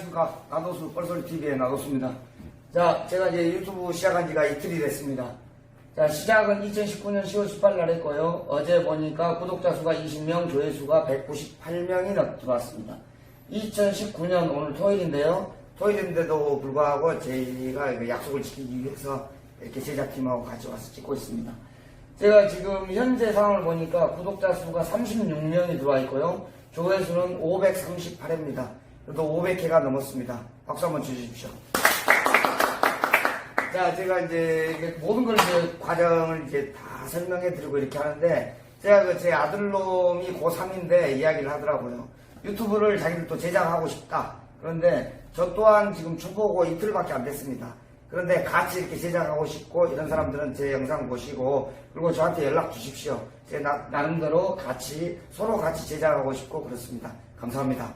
안녕하십니까 나도수 뻘소리 TV의 나도수입니다. 자, 제가 이제 유튜브 시작한 지가 이틀이 됐습니다. 자, 시작은 2019년 10월 18일 날 했고요. 어제 보니까 구독자 수가 20명, 조회수가 198명이 들어왔습니다. 2019년 오늘 토요일인데요. 토요일인데도 불구하고 저희가 약속을 지키기 위해서 이렇게 제작팀하고 같이 와서 찍고 있습니다. 제가 지금 현재 상황을 보니까 구독자 수가 36명이 들어와 있고요. 조회수는 538회입니다. 그래도 500회가 넘었습니다. 박수 한번 주십시오. 자, 제가 이제 모든 걸 이제 과정을 이제 다 설명해 드리고 이렇게 하는데 제가 그 제 아들놈이 고3인데 이야기를 하더라고요. 유튜브를 자기들도 제작하고 싶다. 그런데 저 또한 지금 초보고 이틀밖에 안 됐습니다. 그런데 같이 이렇게 제작하고 싶고 이런 사람들은 제 영상 보시고 그리고 저한테 연락 주십시오. 제 나, 나름대로 같이 서로 같이 제작하고 싶고 그렇습니다. 감사합니다.